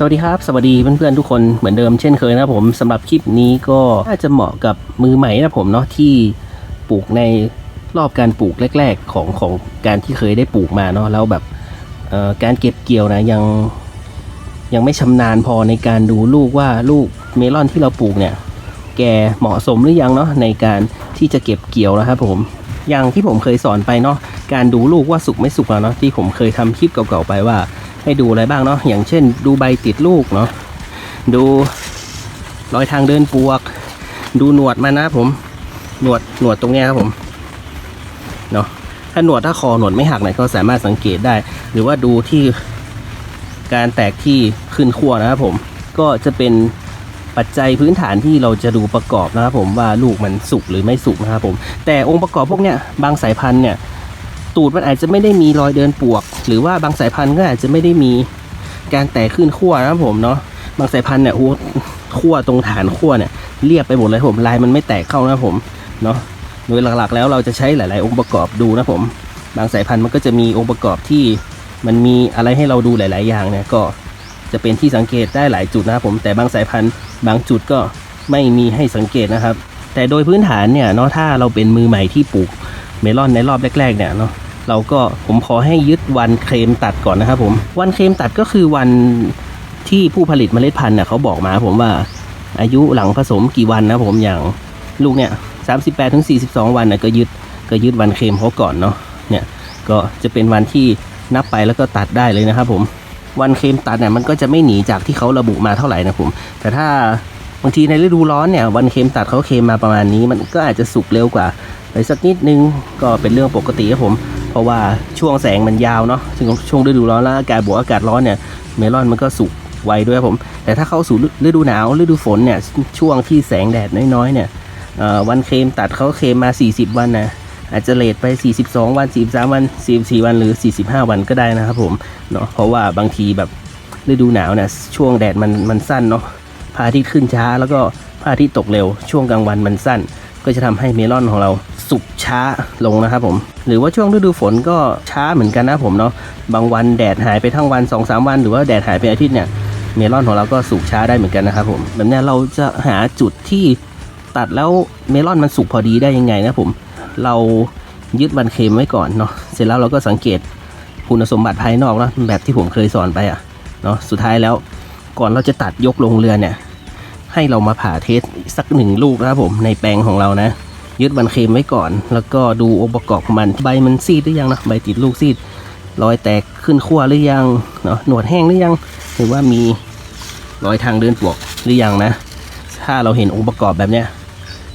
สวัสดีครับ สวัสดีเพื่อนๆทุกคนเหมือนเดิมเช่นเคยนะครับผมสำหรับคลิปนี้ก็น่าจะเหมาะกับมือใหม่นะผมเนาะที่ปลูกในรอบการปลูกแรก ๆ ของของการที่เคยได้ปลูกมาเนาะแล้วแบบการเก็บเกี่ยวนะยังยังไม่ชำนาญพอในการดูลูกว่าลูกเมลอนที่เราปลูกเนี่ย แกเหมาะสมหรือยังเนาะในการที่จะเก็บเกี่ยวนะครับผมอย่างที่ผมเคยสอนไปเนาะการดูลูกว่าสุกไม่สุกแล้วเนาะที่ผมเคยทำคลิปเก่าๆไปว่า ให้ดูอะไรบ้างเนาะอย่างเช่น ดูใบติดลูกเนาะดูรอยทางเดินปวก ดูหนวดมันะผมหนวดหนวดตรงเนี้ยครับผมเนาะถ้าหนวดถ้าคอหนวดไม่หักเนี่ยก็สามารถสังเกตได้ หรือว่าดูที่การแตกที่ขึ้นขั้วนะครับผมก็จะเป็นปัจจัยพื้นฐานที่เราจะดูประกอบนะครับผมว่าลูกมันสุกหรือไม่สุกนะครับผม แต่องค์ประกอบพวกเนี้ยบางสายพันธุ์เนี่ย ตูดมันอาจจะไม่ได้มีรอยเดินปวก หรือว่าบางสายพันธุ์ก็อาจจะไม่ได้มีการแตกขึ้นขั้วนะครับผมเนาะบางสายพันธุ์เนี่ยโอ้ขั้วตรงฐานขั้วเนี่ยเรียบไปหมดเลยผมลายมันไม่แตกเข้านะผมเนาะโดยหลักๆ แล้วเราจะใช้หลาย ๆ องค์ประกอบดูนะผม บางสายพันธุ์มันก็จะมีองค์ประกอบที่มันมีอะไรให้เราดูหลาย ๆ อย่างเนี่ยก็จะเป็นที่สังเกตได้หลายจุดนะครับผมแต่บางสายพันธุ์บางจุดก็ไม่มีให้สังเกตนะครับ แต่โดยพื้นฐานเนี่ยเนาะถ้าเราเป็นมือใหม่ที่ปลูก เมลอนในรอบแรกๆเนี่ยเนาะเราก็ผมขอให้ยึดวันเคลมตัดก่อนนะครับผมวันเคลมตัดก็คือวันที่ผู้ผลิตเมล็ดพันธุ์เน่ะเขาบอกมาผมว่าอายุหลังผสมกี่วันนะผมอย่างลูกเนี่ย38ถึง42วันน่ะก็ยึดก็ยึดวันเคลมเขาก่อนเนาะเนี่ยก็จะเป็นวันที่นับไปแล้วก็ตัดได้เลยนะครับผมวันเคลมตัดเนี่ยมันก็จะไม่หนีจากที่เขาระบุมาเท่าไหร่นะผม แต่ถ้าบางทีในฤดูร้อนเนี่ยวันเคลมตัดเขาเคลมมาประมาณนี้ มันก็อาจจะสุกเร็วกว่า สักนิดนึงก็เป็นเรื่องปกติครับผม เพราะว่าช่วงแสงมันยาวเนาะช่วงช่วงฤดูร้อนแล้วอากาศบวกอากาศร้อนเนี่ยเมลอนมันก็สุกไวด้วยครับผม แต่ถ้าเข้าสู่ฤดูหนาวฤดูฝนเนี่ยช่วงที่แสงแดดน้อยๆเนี่ยวันเคมตัดเขาเคมมา 40 วันนะอาจจะเลทไป 42 วัน 43 วัน 44 วันหรือ 45 วันก็ได้นะครับผมเนาะเพราะว่าบางทีแบบฤดูหนาวเนี่ยช่วงแดดมันมันสั้นเนาะพระอาทิตย์ขึ้นช้าแล้วก็พระอาทิตย์ตกเร็วช่วงกลางวันมันสั้น ก็จะทำให้เมลอนของเราสุกช้าลงนะครับผม หรือว่าช่วงฤดูฝนก็ช้าเหมือนกันนะผมเนาะบางวันแดดหายไปทั้งวัน2อสวัน หรือว่าแดดหายไปอาทิตย์เนี่ยเมลอนของเราก็สุกช้าได้เหมือนกันนะครับผมแบบนี้เราจะหาจุดที่ตัดแล้วเมลอนมันสุกพอดีได้ยังไงนะผม เรายึดวันเคมไว้ก่อนเนาะเสร็จแล้วเราก็สังเกตคุณสมบัติภายนอกนะแบบที่ผมเคยสอนไปอะเนาะสุดท้ายแล้วก่อนเราจะตัดยกลงเรือเนี่ย ให้เรามาผ่าเทสสักหนึ่งลูกนะครับผมในแปลงของเรานะ ยึดวันเคมไว้ก่อน แล้วก็ดูองค์ประกอบของมันใบมันซีดหรือยังนะใบติดลูกซีดรอยแตกขึ้นขั้วหรือยังเนาะหนวดแห้งหรือยัง หรือว่ามีรอยทางเดินปลวกหรือยังนะ ถ้าเราเห็นองค์ประกอบแบบเนี้ย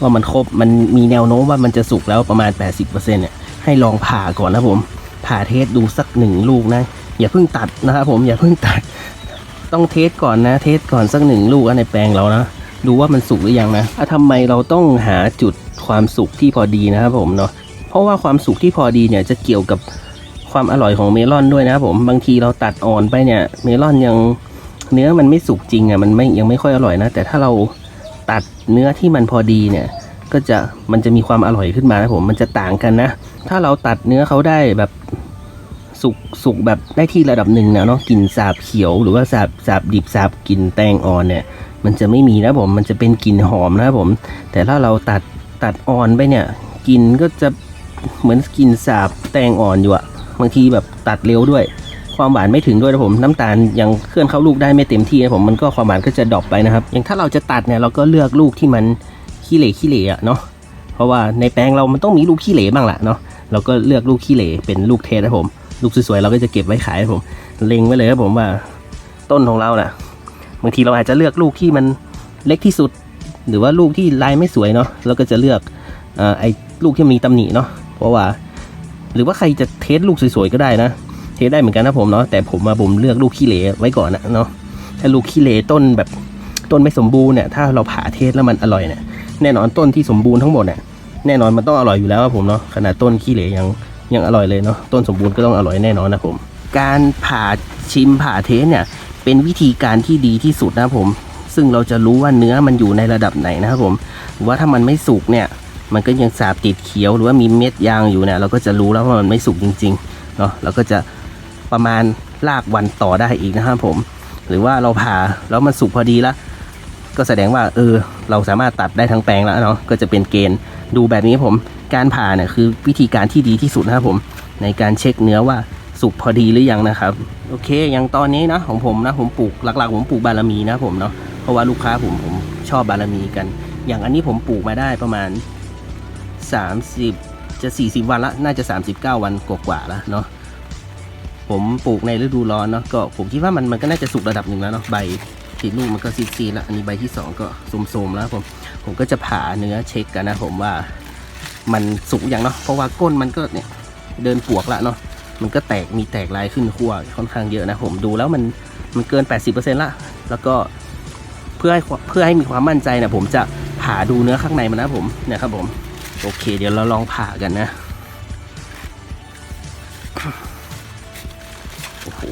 ว่ามันครบมันมีแนวโน้มว่ามันจะสุกแล้วประมาณ 80%เนี่ยให้ลองผ่าก่อนนะผมผ่าเทสดูสักหนึ่งลูกนะ อย่าเพิ่งตัดนะครับผมอย่าเพิ่งตัด ต้องเทสก่อนนะ เทสก่อนสักหนึ่งลูกในแปลงเรานะ ดูว่ามันสุกหรือยังนะอะทำไมเราต้องหาจุดความสุกที่พอดีนะครับผมเนาะ เพราะว่าความสุกที่พอดีเนี่ยจะเกี่ยวกับความอร่อยของเมลอนด้วยนะครับผม บางทีเราตัดอ่อนไปเนี่ย เมลอนยังเนื้อมันไม่สุกจริงอะ มันไม่ยังไม่ค่อยอร่อยนะ แต่ถ้าเราตัดเนื้อที่มันพอดีเนี่ย ก็จะมันจะมีความอร่อยขึ้นมานะผม มันจะต่างกันนะ ถ้าเราตัดเนื้อเขาได้แบบ สุกสุกแบบได้ที่ระดับหนึ่งนะเนาะกลิ่นสาบเขียวหรือว่าสาบสาบดิบสาบกลิ่นแตงอ่อนเนี่ย มันจะไม่มีนะผมมันจะเป็นกลิ่นหอมนะผม แต่ถ้าเราตัดตัดอ่อนไปเนี่ยกลิ่นก็จะเหมือนกลิ่นสาบแตงอ่อนอยู่อะบางทีแบบตัดเร็วด้วย ความหวานไม่ถึงด้วยนะผมน้ำตาลยังเคลื่อนเข้าลูกได้ไม่เต็มที่นะผมมันก็ความหวานก็จะดรอปไปนะครับ อย่างถ้าเราจะตัดเนี่ยเราก็เลือกลูกที่มันขี้เหร่ขี้เหร่อะเนาะเพราะว่าในแปลงเรามันต้องมีลูกขี้เหร่บ้างแหละเนาะเราก็เลือกลูกขี้เหร่เป็นลูกเทสนะผม ลูกสวยๆเราก็จะเก็บไว้ขายผมเล็งไว้เลยครับผมว่าต้นของเราน่ะบางทีเราอาจจะเลือกลูกที่มันเล็กที่สุด หรือว่าลูกที่ลายไม่สวยเนาะเราก็จะเลือกอไอ้ลูกที่มีตำหนิเนาะเพราะว่า หรือว่าใครจะเทสลูกสวยๆก็ได้นะเทสได้เหมือนกันนะผมเนาะแต่ผมมาผมเลือกลูกขี้เหร่ไว้ก่อนนะเนาะถ้าลูกขี้เหร่ต้นแบบต้นไม่สมบูรณ์เนี่ยถ้าเราผ่าเทสแล้วมันอร่อยเนี่ยแน่นอนต้นที่สมบูรณ์ทั้งหมดเนี่ยแน่นอนมันต้องอร่อยอยู่แล้วครับผมเนาะขนาดต้นขี้เหร่ยัง ยังอร่อยเลยเนาะต้นสมบูรณ์ก็ต้องอร่อยแน่นอนนะผม การผ่าชิมผ่าเทสเนี่ย เป็นวิธีการที่ดีที่สุดนะครับผม ซึ่งเราจะรู้ว่าเนื้อมันอยู่ในระดับไหนนะครับผมว่าถ้ามันไม่สุกเนี่ยมันก็ยังสาบติดเขียวหรือว่ามีเม็ดยางอยู่เนี่ยเราก็จะรู้แล้วว่ามันไม่สุกจริงๆเนาะเราก็จะประมาณลากวันต่อได้อีกนะครับผม หรือว่าเราผ่าแล้วมันสุกพอดีแล้วก็แสดงว่าเออเราสามารถตัดได้ทั้งแปลงแล้วเนาะก็จะเป็นเกณฑ์ดูแบบนี้ผม การผ่าเนี่ยคือวิธีการที่ดีที่สุดนะครับผม ในการเช็คเนื้อว่าสุกพอดีหรือยังนะครับ โอเคอย่างตอนนี้นะของผมนะผมปลูกหลักๆผมปลูกบารมีนะผมเนาะเพราะว่าลูกค้าผมผมชอบบารมีกัน อย่างอันนี้ผมปลูกมาได้ประมาณ 30 จะ 40 วันละน่าจะ 39 วันกว่าๆแล้วเนาะผมปลูกในฤดูร้อนเนาะก็ผมคิดว่ามันมันก็น่าจะสุกระดับหนึ่งแล้วเนาะใบติดลูกมันก็ซีดๆแล้วอันนี้ใบที่สองก็โสมๆแล้วผมผมก็จะผ่าเนื้อเช็คกันนะผมว่า มันสุกอย่างเนาะเพราะว่าก้นมันก็เนี่ยเดินปวกละเนาะมันก็แตกมีแตกลายขึ้นขั้วค่อนข้างเยอะนะผมดูแล้วมันมันเกิน 80%ละแล้วก็เพื่อให้เพื่อให้มีความมั่นใจนี่ยผมจะผ่าดูเนื้อข้างในมันนะผมเนี่ยครับผมโอเค เดี๋ยวเราลองผ่ากันนะโอ้โห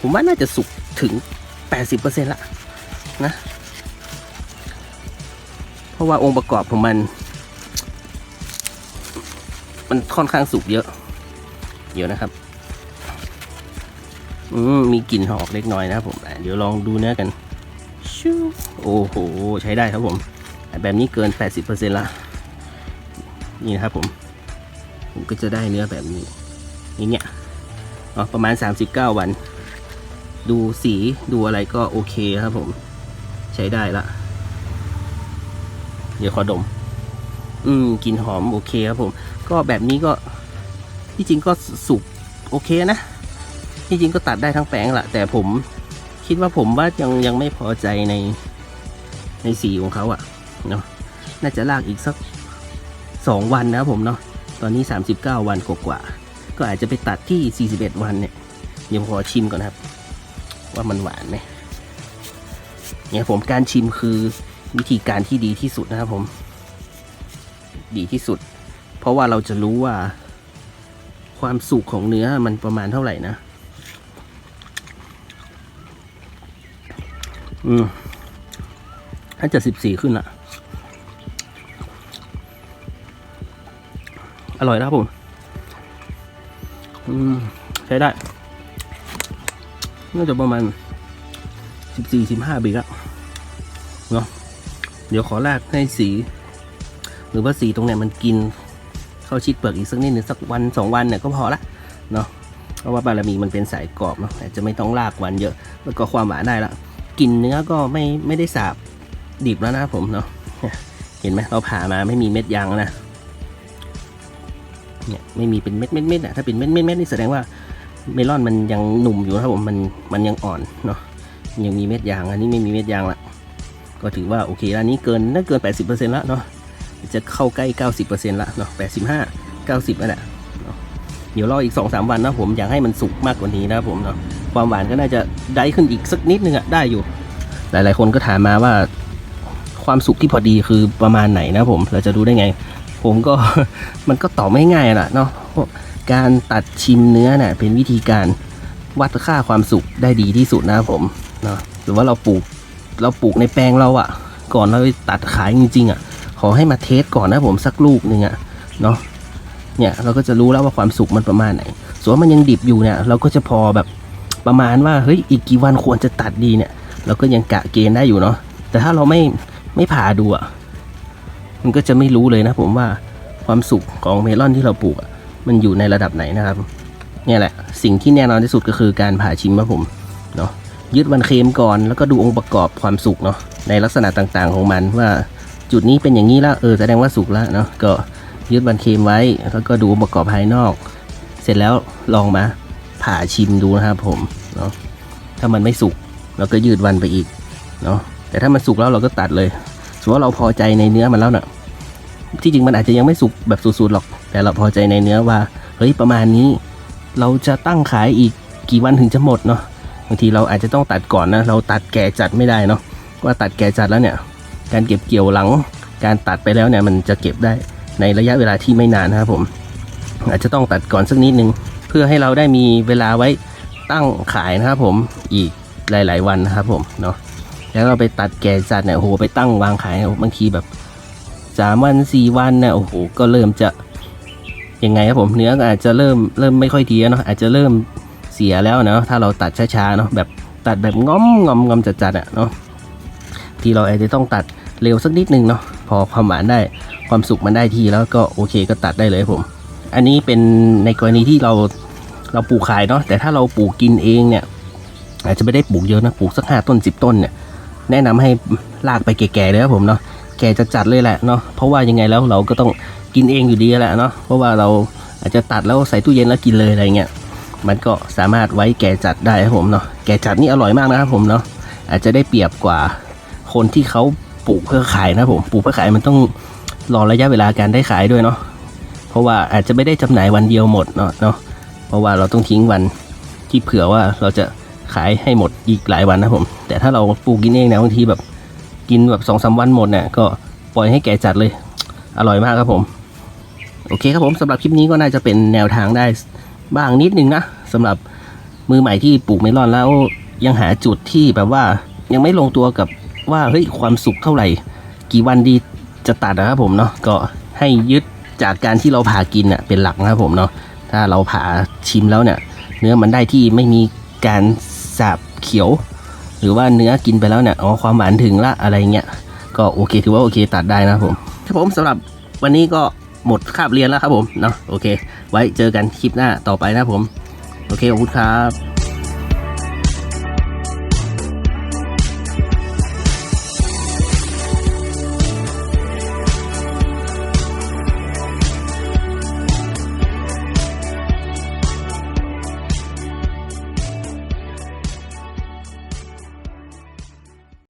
ผมว่าน่าจะสุกถึง 80%ละนะ เพราะว่าองค์ประกอบของมัน มันค่อนข้างสุกเยอะ เดี๋ยวนะครับ อืมมีกลิ่นหอมเล็กน้อยนะครับผมเดี๋ยวลองดูเนื้อกันชูโอ้โห ใช้ได้ครับผม แบบนี้เกิน 80%ละนี่นะครับผม ผมก็จะได้เนื้อแบบนี้ นี่เนี่ยอ๋อประมาณ 39 วัน ดูสีดูอะไรก็โอเคครับผม ใช้ได้ละ เดี๋ยวขอดม อืมกลิ่นหอมโอเคครับผม ก็แบบนี้ก็ที่จริงก็สุกโอเคนะที่จริงก็ตัดได้ทั้งแปลงละแต่ผมคิดว่าผมว่ายังยังไม่พอใจในในสีของเขาอะเนาะน่าจะลากอีกสักสองวันนะครับผมเนาะตอนนี้ 39 วันกว่าๆก็อาจจะไปตัดที่ 41 วันเนี่ยเดี๋ยวขอชิมก่อนครับ ว่ามันหวานไหมเนี่ยผมการชิมคือ วิธีการที่ดีที่สุดนะครับผม ดีที่สุด เพราะว่าเราจะรู้ว่า ความสุกของเนื้อมันประมาณเท่าไหร่นะ อืมน่าจะสิบสี่ขึ้นละอร่อยนะครับผม อืม ใช้ได้ น่าจะประมาณสิบสี่สิบห้าบิกอะเนาะ เดี๋ยวขอลากให้สี หรือว่าสีตรงเนี้ยมันกินเข้าชิดเปลือกอีกสักนิดหนึ่งสักวันสองวันเนี่ยก็พอละเนาะเพราะว่าบารมีมันเป็นสายกรอบเนาะอาจจะไม่ต้องลากวันเยอะแล้วก็ความหวานได้ละกลิ่นเนื้อก็ไม่ไม่ได้สาบดิบแล้วนะผมเนาะเห็นไหมเราผ่ามาไม่มีเม็ดยางนะเนี่ยไม่มีเป็นเม็ดเม็ดเม็ดอะถ้าเป็นเม็ดเม็ดเม็ดนี่แสดงว่าเมลอนมันยังหนุ่มอยู่นะครับผมมันมันยังอ่อนเนาะยังมีเม็ดยางอันนี้ไม่มีเม็ดยางละ ก็ถือว่าโอเคแล้วนนี้เกินน่าเกิน 80%แล้วเนาะจะเข้าใกล้ 90%ละเนาะ85 90นั่นแหละเดี๋ยวรออีก 2-3 วันนะผมอยากให้มันสุกมากกว่านี้นะผมเนาะความหวานก็น่าจะได้ขึ้นอีกสักนิดนึงอะได้อยู่ หลายๆ คนก็ถามมาว่าความสุขที่พอดีคือประมาณไหนนะผมเราจะรู้ได้ไง ผมก็มันก็ตอบไม่ง่ายแหละเนาะการตัดชิมเนื้อเนี่ยเป็นวิธีการวัดค่าความสุขได้ดีที่สุดนะผมเนาะหรือว่าเราปลูก เราปลูกในแปลงเราอะก่อนเราไปตัดขายจริงๆอะขอให้มาเทสก่อนนะผมสักลูกหนึ่งอะเนาะเนี่ยเราก็จะรู้แล้วว่าความสุขมันประมาณไหน ส่วนมันยังดิบอยู่เนี่ยเราก็จะพอแบบประมาณว่าเฮ้ยอีกกี่วันควรจะตัดดีเนี่ย เราก็ยังกะเกณฑ์ได้อยู่เนาะแต่ถ้าเราไม่ไม่ผ่าดูอะมันก็จะไม่รู้เลยนะผมว่าความสุขของเมลอนที่เราปลูกอะมันอยู่ในระดับไหนนะครับ เนี่ยแหละ สิ่งที่แน่นอนที่สุดก็คือการผ่าชิมครับผม ยึดวันเคมก่อน แล้วก็ดูองค์ประกอบความสุกเนาะในลักษณะต่างๆของมันว่าจุดนี้เป็นอย่างนี้แล้วเออแสดงว่าสุกแล้วเนาะก็ยึดวันเคมไว้ แล้วก็ดูองค์ประกอบภายนอก เสร็จแล้วลองมาผ่าชิมดูนะครับผมเนาะถ้ามันไม่สุกเราก็ยืดวันไปอีกเนาะแต่ถ้ามันสุกแล้วเราก็ตัดเลยสมมติว่าเราพอใจในเนื้อมันแล้วเนะ่ะที่จริงมันอาจจะยังไม่สุกแบบสุดๆหรอก แต่เราพอใจในเนื้อว่าเฮ้ยประมาณนี้ เราจะตั้งขายอีกกี่วันถึงจะหมดเนาะ บางทีเราอาจจะต้องตัดก่อนนะเราตัดแก่จัดไม่ได้เนาะว่าตัดแก่จัดแล้วเนี่ยการเก็บเกี่ยวหลัง การตัดไปแล้วเนี่ยมันจะเก็บได้ในระยะเวลาที่ไม่นานนะครับผม อาจจะต้องตัดก่อนสักนิดนึง เพื่อให้เราได้มีเวลาไว้ตั้งขายนะครับผมอีกหลาย ๆ วันนะครับผมเนาะแล้วเราไปตัดแก่จัดเนี่ยโอ้โหไปตั้งวางขายบางทีแบบสามวันสี่วันเนี่ยโอ้โหก็เริ่มจะยังไงครับผมเนื้ออาจจะเริ่มเริ่มไม่ค่อยดีเนาะอาจจะเริ่ม เสียแล้วเนาะถ้าเราตัดช้าๆเนาะแบบตัดแบบง้อมงอมงอมจัดๆอะเนาะที่เราอาจจะต้องตัดเร็วสักนิดนึงเนาะพอความหวานได้ความสุกมันได้ที่แล้วก็โอเคก็ตัดได้เลยครับผม อันนี้เป็นในกรณีที่เราเราปลูกขายเนาะแต่ถ้าเราปลูกกินเองเนี่ย อาจจะไม่ได้ปลูกเยอะนะปลูกสักห้าต้นสิบต้นเนี่ยแนะนำให้ลากไปแก่ๆเลยครับผมเนาะแก่จะจัดเลยแหละเนาะเพราะว่ายังไงแล้วเราก็ต้องกินเองอยู่ดีแหละเนาะเพราะว่าเราอาจจะตัดแล้วใส่ตู้เย็นแล้วกินเลยอะไรเงี้ย มันก็สามารถไว้แก่จัดได้ครับผมเนาะแก่จัดนี่อร่อยมากนะครับผมเนาะอาจจะได้เปรียบกว่าคนที่เขาปลูกเพื่อขายนะผมปลูกเพื่อขายมันต้องรอระยะเวลาการได้ขายด้วยเนาะเพราะว่าอาจจะไม่ได้จำหน่ายวันเดียวหมดเนาะเนาะเพราะว่าเราต้องทิ้งวันที่เผื่อว่าเราจะขายให้หมดอีกหลายวันนะผม แต่ถ้าเราปลูกกินเองนี่ยบางทีแบบกินแบบสองสาวันหมดเนี่ยก็ปล่อยให้แก่จัดเลย อร่อยมากครับผม โอเคครับผมสำหรับคลิปนี้ก็น่าจะเป็นแนวทางได้ บ้างนิดนึงนะสำหรับมือใหม่ที่ปลูกเมลอนแล้วยังหาจุดที่แบบว่ายังไม่ลงตัวกับว่าเฮ้ยความสุขเท่าไหร่ กี่วันดีจะตัดนะครับผมเนาะก็ให้ยึดจากการที่เราผ่ากินเน่ะเป็นหลักนะครับผมเนาะถ้าเราผ่าชิมแล้วเนี่ย เนื้อมันได้ที่ไม่มีการสาบเขียว หรือว่าเนื้อกินไปแล้วเนี่ยอ๋อความหวานถึงละอะไรเงี้ยก็โอเคถือว่าโอเคตัดได้นะครับผมครับผมสำหรับวันนี้ก็ หมดคาบเรียนแล้วครับผมเนาะโอเค ไว้เจอกันคลิปหน้าต่อไปนะผม โอเคขอบคุณครับ